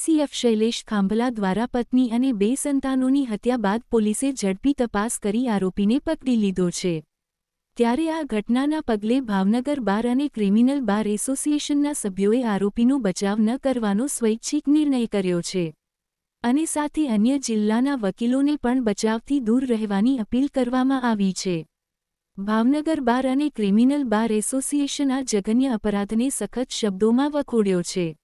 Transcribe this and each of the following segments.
એસીસીએફ શૈલેષ ખાંભલા દ્વારા પત્ની અને બે સંતાનોની હત્યા બાદ પોલીસે ઝડપી તપાસ કરી આરોપીને પકડી લીધો છે. ત્યારે આ ઘટનાના પગલે ભાવનગર બાર અને ક્રિમિનલ બાર એસોસિએશનના સભ્યોએ આરોપીનો બચાવ ન કરવાનો સ્વૈચ્છિક નિર્ણય કર્યો છે. અને સાથે અન્ય જિલ્લાના વકીલોને પણ બચાવથી દૂર રહેવાની અપીલ કરવામાં આવી છે. ભાવનગર બાર અને ક્રિમિનલ બાર એસોસિએશન આ જઘન્ય અપરાધને સખત શબ્દોમાં વખોડ્યો છે.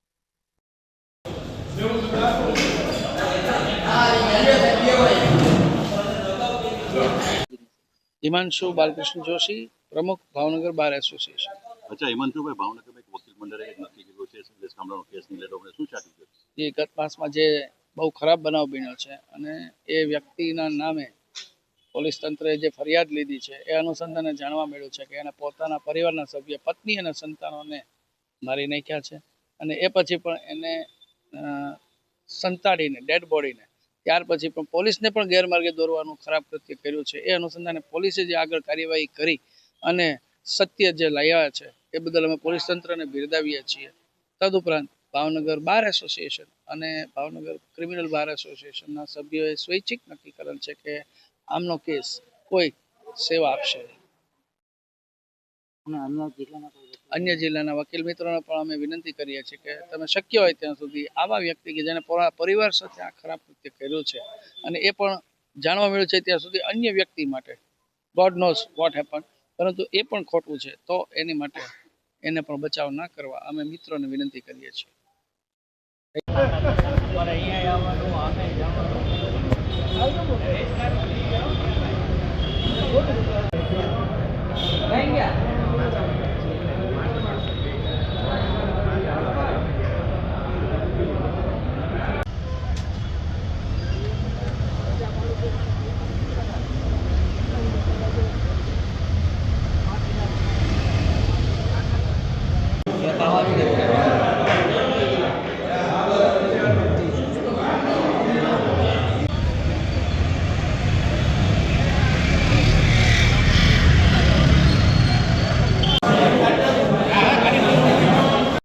હિમાંશુ બાલકૃષ્ણ જોશી પ્રમુખ ભાવનગર બાર એસોસિએશન. અચ્છા હિમાંશુભાઈ ભાવનગરમાં એક વકીલ મંડળે એક નક્કી કર્યું છે સંદેશ કામડાનો કેસ નહીં લેતો આપણે શું ચાલી રહ્યું છે? એ ગત માસમાં જે બહુ ખરાબ બનાવ બન્યો છે અને એ વ્યક્તિના નામે પોલીસ તંત્રએ જે ફરિયાદ લીધી છે એ અનુસંધાને જાણવા મળ્યું છે કે એને પોતાના પરિવારના સભ્ય પત્ની અને સંતાનોને મારી નાખ્યા છે અને એ પછી પણ એને સંતાડીને, ડેડ બોડીને. ત્યાર પછી પણ પોલીસને પણ ગેરમાર્ગે દોરવાનું ખરાબ કૃત્ય કર્યું છે. એ અનુસંધાને પોલીસે જે આગળ કાર્યવાહી કરી અને સત્ય જે લાવ્યા છે, એ બદલ અમે પોલીસ તંત્રને બિરદાવીએ છીએ. તદુપરાંત ભાવનગર બાર એસોસિએશન અને ભાવનગર ક્રિમિનલ બાર એસોસિએશનના સભ્યોએ સ્વૈચ્છિક નક્કી કરેલ છે કે આમનો કેસ કોઈ સેવા આપશે નહીં. અન્ય જિલ્લાના વકીલ. મિત્રોને પણ અમે વિનંતી કરીએ છીએ કે તમે શક્ય હોય ત્યાં સુધી આવા વ્યક્તિ કે જેને પરિવાર સાથે આ ખરાબ કૃત્ય કર્યું છે અને એ પણ જાણવા મળ્યું છે ત્યાં સુધી અન્ય વ્યક્તિ માટે. ગોડ નોઝ વોટ હેપન પરંતુ એ પણ ખોટું છે. તો એની માટે એને પણ બચાવ ના કરવા અમે મિત્રોને વિનંતી કરીએ છીએ.